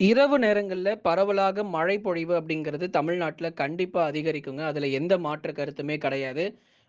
இரவு நேரங்களில் பரவலாக மழை பொழிவு அப்படிங்கிறது தமிழ்நாட்டில் கண்டிப்பாக அதிகரிக்குங்க. அதில் எந்த மாற்று கருத்துமே கிடையாது.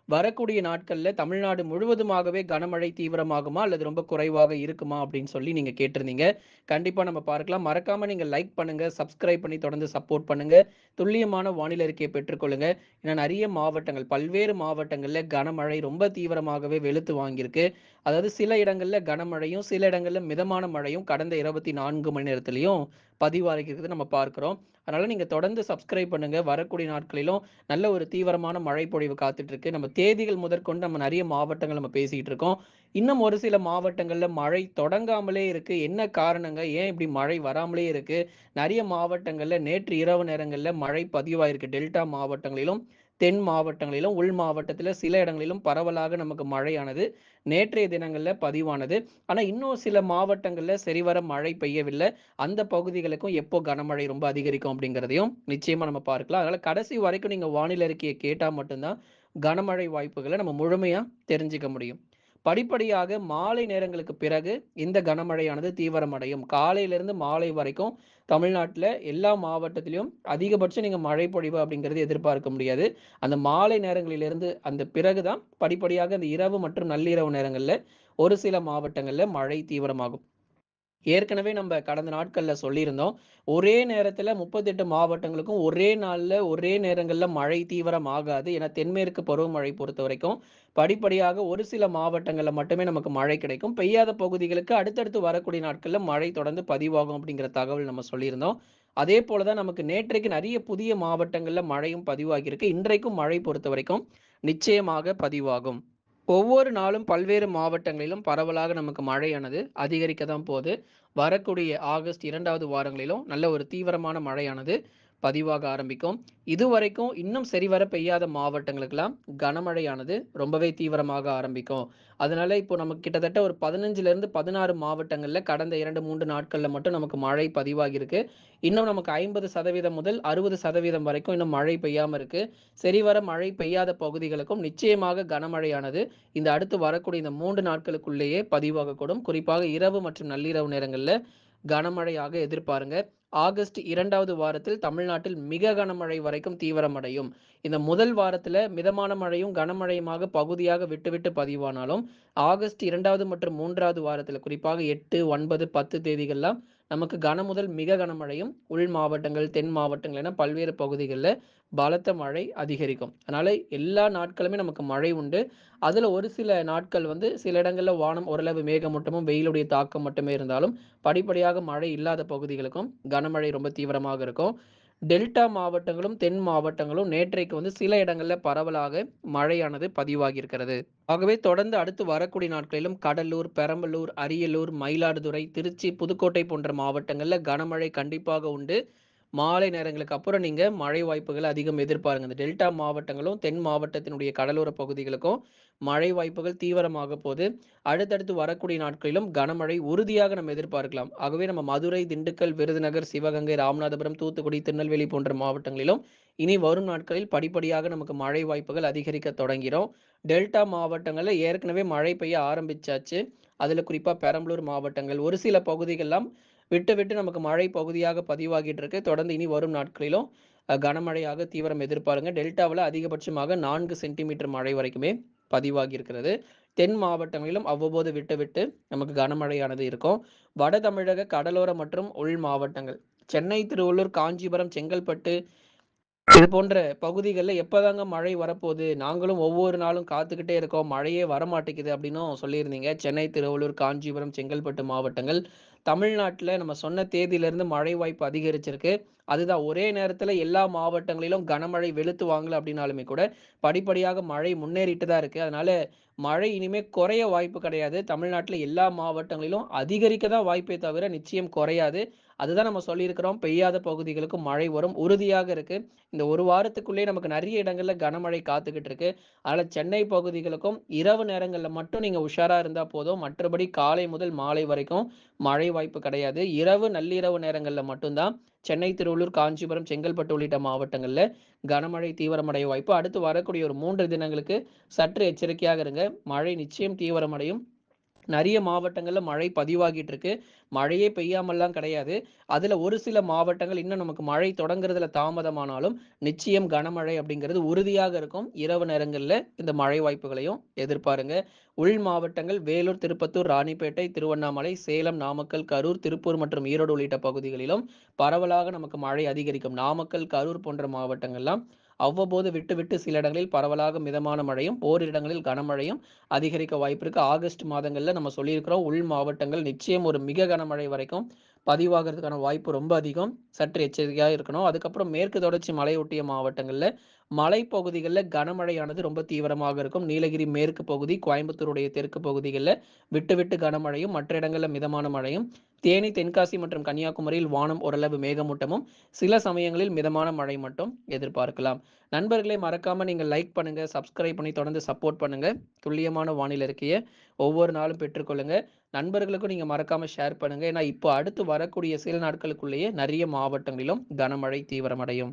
வரக்கூடிய நாட்களில் தமிழ்நாடு முழுவதுமாகவே கனமழை தீவிரமாகுமா? அல்லது ரொம்ப குறைவாக இருக்குமா? அப்படின்னு சொல்லி நீங்கள் கேட்டிருந்தீங்க. கண்டிப்பாக நம்ம பார்க்கலாம். மறக்காமல் நீங்கள் லைக் பண்ணுங்கள் சப்ஸ்கிரைப் பண்ணி தொடர்ந்து சப்போர்ட் பண்ணுங்கள் துல்லியமான வானிலை அறிக்கையை பெற்றுக்கொள்ளுங்க. ஏன்னா நிறைய மாவட்டங்கள், பல்வேறு மாவட்டங்களில் கனமழை ரொம்ப தீவிரமாகவே வெளுத்து வாங்கியிருக்கு. அதாவது சில இடங்களில் கனமழையும், சில இடங்களில் மிதமான மழையும் கடந்த 24 மணி நேரத்துலையும் பதிவாகிறது நம்ம பார்க்குறோம் அதனால் நீங்கள் தொடர்ந்து சப்ஸ்கிரைப் பண்ணுங்கள் வரக்கூடிய நாட்களிலும் நல்ல ஒரு தீவிரமான மழை பொழிவு காத்துட்ருக்கு நம்ம தேதிகள் முதற்கொண்டு நம்ம நிறைய மாவட்டங்கள் நம்ம பேசிகிட்டு இருக்கோம். இன்னும் ஒரு சில மாவட்டங்களில் மழை தொடங்காமலே இருக்குது என்ன காரணங்க? ஏன் இப்படி மழை வராமலே இருக்குது நிறைய மாவட்டங்களில் நேற்று இரவு நேரங்களில் மழை பதிவாயிருக்கு. டெல்டா மாவட்டங்களிலும், தென் மாவட்டங்களிலும், உள் மாவட்டத்தில் சில இடங்களிலும் பரவலாக நமக்கு மழையானது நேற்றைய தினங்களில் பதிவானது. ஆனால் இன்னும் சில மாவட்டங்களில் சரிவர மழை பெய்யவில்லை அந்த பகுதிகளுக்கும் எப்போ கனமழை ரொம்ப அதிகரிக்கும் அப்படிங்கிறதையும் நிச்சயமாக நம்ம பார்க்கலாம். அதனால் கடைசி வரைக்கும் நீங்கள் வானிலை அறிக்கையை கேட்டால் மட்டும்தான் கனமழை வாய்ப்புகளை நம்ம முழுமையாக தெரிஞ்சுக்க முடியும். படிப்படியாக மாலை நேரங்களுக்கு பிறகு இந்த கனமழையானது தீவிரமடையும். காலையிலிருந்து மாலை வரைக்கும் தமிழ்நாட்டில் எல்லா மாவட்டத்திலும் அதிகபட்சம் நீங்கள் மழை பொழிவு அப்படிங்கிறது எதிர்பார்க்க முடியாது. அந்த மாலை நேரங்களிலிருந்து அந்த பிறகு தான் படிப்படியாக அந்த இரவு மற்றும் நள்ளிரவு நேரங்களில் ஒரு சில மாவட்டங்களில் மழை தீவிரமாகும். ஏற்கனவே நம்ம கடந்த நாட்களில் சொல்லியிருந்தோம். ஒரே நேரத்தில் முப்பத்தெட்டு மாவட்டங்களுக்கும் ஒரே நாளில் ஒரே நேரங்களில் மழை தீவிரம் ஆகாது. ஏன்னா தென்மேற்கு பருவமழை பொறுத்தவரைக்கும் படிப்படியாக ஒரு சில மாவட்டங்களில் மட்டுமே நமக்கு மழை கிடைக்கும். பெய்யாத பகுதிகளுக்கு அடுத்தடுத்து வரக்கூடிய நாட்களில் மழை தொடர்ந்து பதிவாகும் அப்படிங்கிற தகவல் நம்ம சொல்லியிருந்தோம். அதே போல தான் நமக்கு நேற்றைக்கு நிறைய புதிய மாவட்டங்களில் மழையும் பதிவாகியிருக்கு. இன்றைக்கும் மழை பொறுத்த வரைக்கும் நிச்சயமாக பதிவாகும். ஒவ்வொரு நாளும் பல்வேறு மாவட்டங்களிலும் பரவலாக நமக்கு மழையானது அதிகரிக்க தான் போகுது. வரக்கூடிய ஆகஸ்ட் இரண்டாவது வாரங்களிலும் நல்ல ஒரு தீவிரமான மழையானது. பதிவாக ஆரம்பிக்கும். இதுவரைக்கும் இன்னும் சரிவர பெய்யாத மாவட்டங்களுக்கெல்லாம் கனமழையானது ரொம்பவே தீவிரமாக ஆரம்பிக்கும். அதனால இப்போ நமக்கு கிட்டத்தட்ட ஒரு பதினஞ்சுலேருந்து பதினாறு மாவட்டங்களில் கடந்த இரண்டு மூன்று நாட்களில் மட்டும் நமக்கு மழை பதிவாகியிருக்கு. இன்னும் நமக்கு 50% முதல் 60% வரைக்கும் இன்னும் மழை பெய்யாமல் இருக்கு. சரிவர மழை பெய்யாத பகுதிகளுக்கும் நிச்சயமாக கனமழையானது இந்த அடுத்து வரக்கூடிய இந்த மூன்று நாட்களுக்குள்ளேயே பதிவாகக்கூடும். குறிப்பாக இரவு மற்றும் நள்ளிரவு நேரங்களில் கனமழையாக எதிர்பாருங்க. ஆகஸ்ட் இரண்டாவது வாரத்தில் தமிழ்நாட்டில் மிக கனமழை வரைக்கும் தீவிரமடையும். இந்த முதல் வாரத்தில் மிதமான மழையும், கனமழையுமாக பகுதியாக விட்டுவிட்டு பதிவானாலும், ஆகஸ்ட் இரண்டாவது மற்றும் மூன்றாவது வாரத்தில் குறிப்பாக 8, 9, 10 தேதிகள்லாம் நமக்கு கன முதல் மிக கனமழையும், உள் மாவட்டங்கள், தென் மாவட்டங்கள் என பல்வேறு பகுதிகளில் பலத்த மழை அதிகரிக்கும். அதனால எல்லா நாட்களுமே நமக்கு மழை உண்டு. அதில் ஒரு சில நாட்கள் வந்து சில இடங்களில் வானம் ஓரளவு மேகமூட்டமும், வெயிலுடைய தாக்கம் மட்டுமே இருந்தாலும், படிப்படியாக மழை இல்லாத பகுதிகளுக்கும் கனமழை ரொம்ப தீவிரமாக இருக்கும். டெல்டா மாவட்டங்களும், தென் மாவட்டங்களும் நேற்றைக்கு வந்து சில இடங்களில் பரவலாக மழையானது பதிவாகியிருக்கிறது. ஆகவே தொடர்ந்து அடுத்து வரக்கூடிய நாட்களிலும் கடலூர், பெரம்பலூர், அரியலூர், மயிலாடுதுறை, திருச்சி, புதுக்கோட்டை போன்ற மாவட்டங்களில் கனமழை கண்டிப்பாக உண்டு. மாலை நேரங்களுக்கு அப்புறம் நீங்க மழை வாய்ப்புகள் அதிகம் எதிர்பாருங்க. இந்த டெல்டா மாவட்டங்களும், தென் மாவட்டத்தினுடைய கடலோர பகுதிகளுக்கும் மழை வாய்ப்புகள் தீவிரமாக போது. அடுத்தடுத்து வரக்கூடிய நாட்களிலும் கனமழை உறுதியாக நம்ம எதிர்பார்க்கலாம். ஆகவே நம்ம மதுரை, திண்டுக்கல், விருதுநகர், சிவகங்கை, ராமநாதபுரம், தூத்துக்குடி, திருநெல்வேலி போன்ற மாவட்டங்களிலும் இனி வரும் நாட்களில் படிப்படியாக நமக்கு மழை வாய்ப்புகள் அதிகரிக்க தொடங்கிறோம் டெல்டா மாவட்டங்களில் ஏற்கனவே மழை பெய்ய ஆரம்பிச்சாச்சு. அதில் குறிப்பாக பெரம்பலூர் மாவட்டங்கள், ஒரு சில பகுதிகள்லாம் விட்டு விட்டு நமக்கு மழை பகுதியாக பதிவாகிட்டு இருக்கு. தொடர்ந்து இனி வரும் நாட்களிலும் கனமழையாக தீவிரம் எதிர்பாருங்க. டெல்டாவில் அதிகபட்சமாக நான்கு சென்டிமீட்டர் மழை வரைக்குமே பதிவாகி இருக்கிறது. தென் மாவட்டங்களிலும் அவ்வப்போது விட்டு விட்டு நமக்கு கனமழையானது இருக்கும். வட தமிழக கடலோர மற்றும் உள் மாவட்டங்கள் சென்னை, திருவள்ளூர், காஞ்சிபுரம், செங்கல்பட்டு இது போன்ற பகுதிகளில் எப்போதாங்க மழை வரப்போகுது நாங்களும் ஒவ்வொரு நாளும் காத்துக்கிட்டே இருக்கோம். மழையே வரமாட்டேங்குது அப்படின்னும் சொல்லியிருந்தீங்க. சென்னை, திருவள்ளூர், காஞ்சிபுரம், செங்கல்பட்டு மாவட்டங்கள் தமிழ்நாட்டில் நம்ம சொன்ன தேதியிலிருந்து மழை வாய்ப்பு அதிகரிச்சிருக்கு. அதுதான் ஒரே நேரத்தில் எல்லா மாவட்டங்களிலும் கனமழை வெளுத்து வாங்கல அப்படின்னாலுமே கூட, படிப்படியாக மழை முன்னேறிட்டு தான் இருக்குது அதனால மழை இனிமேல் குறைய வாய்ப்பு கிடையாது. தமிழ்நாட்டில் எல்லா மாவட்டங்களிலும் அதிகரிக்க தான் வாய்ப்பே தவிர நிச்சயம் குறையாது. அதுதான் நம்ம சொல்லியிருக்கிறோம். பெய்யாத பகுதிகளுக்கும் மழை வரும். உறுதியாக இருக்கு. இந்த ஒரு வாரத்துக்குள்ளேயே நமக்கு நிறைய இடங்கள்ல கனமழை காத்துக்கிட்டு இருக்கு. அதனால சென்னை பகுதிகளுக்கும் இரவு நேரங்களில் மட்டும் நீங்க உஷாரா இருந்தா போதும். மற்றபடி காலை முதல் மாலை வரைக்கும் மழை வாய்ப்பு கிடையாது. இரவு, நள்ளிரவு நேரங்களில் மட்டும்தான் சென்னை, திருவள்ளூர், காஞ்சிபுரம், செங்கல்பட்டு உள்ளிட்ட மாவட்டங்களில் கனமழை தீவிரமடைய வாய்ப்பு. அடுத்து வரக்கூடிய ஒரு மூன்று தினங்களுக்கு சற்று எச்சரிக்கையாக இருங்க. மழை நிச்சயம் தீவிரமடையும். நிறைய மாவட்டங்களில் மழை பதிவாகிட்டு இருக்கு. மழையே பெய்யாமல்லாம் கிடையாது. அதில் ஒரு சில மாவட்டங்கள் இன்னும் நமக்கு மழை தொடங்குறதுல தாமதமானாலும், நிச்சயம் கனமழை அப்படிங்கிறது உறுதியாக இருக்கும். இரவு நேரங்களில் இந்த மழை வாய்ப்புகளையும் எதிர்பாருங்க. உள் மாவட்டங்கள் வேலூர், திருப்பத்தூர், ராணிப்பேட்டை, திருவண்ணாமலை, சேலம், நாமக்கல், கரூர், திருப்பூர் மற்றும் ஈரோடு உள்ளிட்ட பகுதிகளிலும் பரவலாக நமக்கு மழை அதிகரிக்கும். நாமக்கல், கரூர் போன்ற மாவட்டங்கள்லாம் அவ்வப்போது விட்டு விட்டு சில இடங்களில் பரவலாக மிதமான மழையும், ஓரிரு இடங்களில் கனமழையும் அதிகரிக்க வாய்ப்பு இருக்கு. ஆகஸ்ட் மாதங்களில் நம்ம சொல்லியிருக்கிறோம். உள் மாவட்டங்கள் நிச்சயம் ஒரு மிக கனமழை வரைக்கும் பதிவாகுறதுக்கான வாய்ப்பு ரொம்ப அதிகம். சற்று எச்சரிக்கையாக இருக்கணும். அதுக்கப்புறம் மேற்கு தொடர்ச்சி மலையொட்டிய மாவட்டங்களில் மலைப்பகுதிகளில் கனமழையானது ரொம்ப தீவிரமாக இருக்கும். நீலகிரி மேற்கு பகுதி, கோயம்புத்தூருடைய தெற்கு பகுதிகளில் விட்டு விட்டு கனமழையும், மற்ற இடங்களில் மிதமான மழையும், தேனி, தென்காசி மற்றும் கன்னியாகுமரியில் வானம் ஓரளவு மேகமூட்டமும், சில சமயங்களில் மிதமான மழை மட்டும் எதிர்பார்க்கலாம். நண்பர்களை மறக்காம நீங்கள் லைக் பண்ணுங்க, சப்ஸ்கிரைப் பண்ணி தொடர்ந்து சப்போர்ட் பண்ணுங்க. துல்லியமான வானிலை இருக்கையே ஒவ்வொரு நாளும் பெற்றுக்கொள்ளுங்க. நண்பர்களுக்கும் நீங்க மறக்காம ஷேர் பண்ணுங்க. ஏன்னா, இப்போ அடுத்து வரக்கூடிய சில நாட்களுக்குள்ளேயே நிறைய மாவட்டங்களிலும் கனமழை தீவிரமடையும்.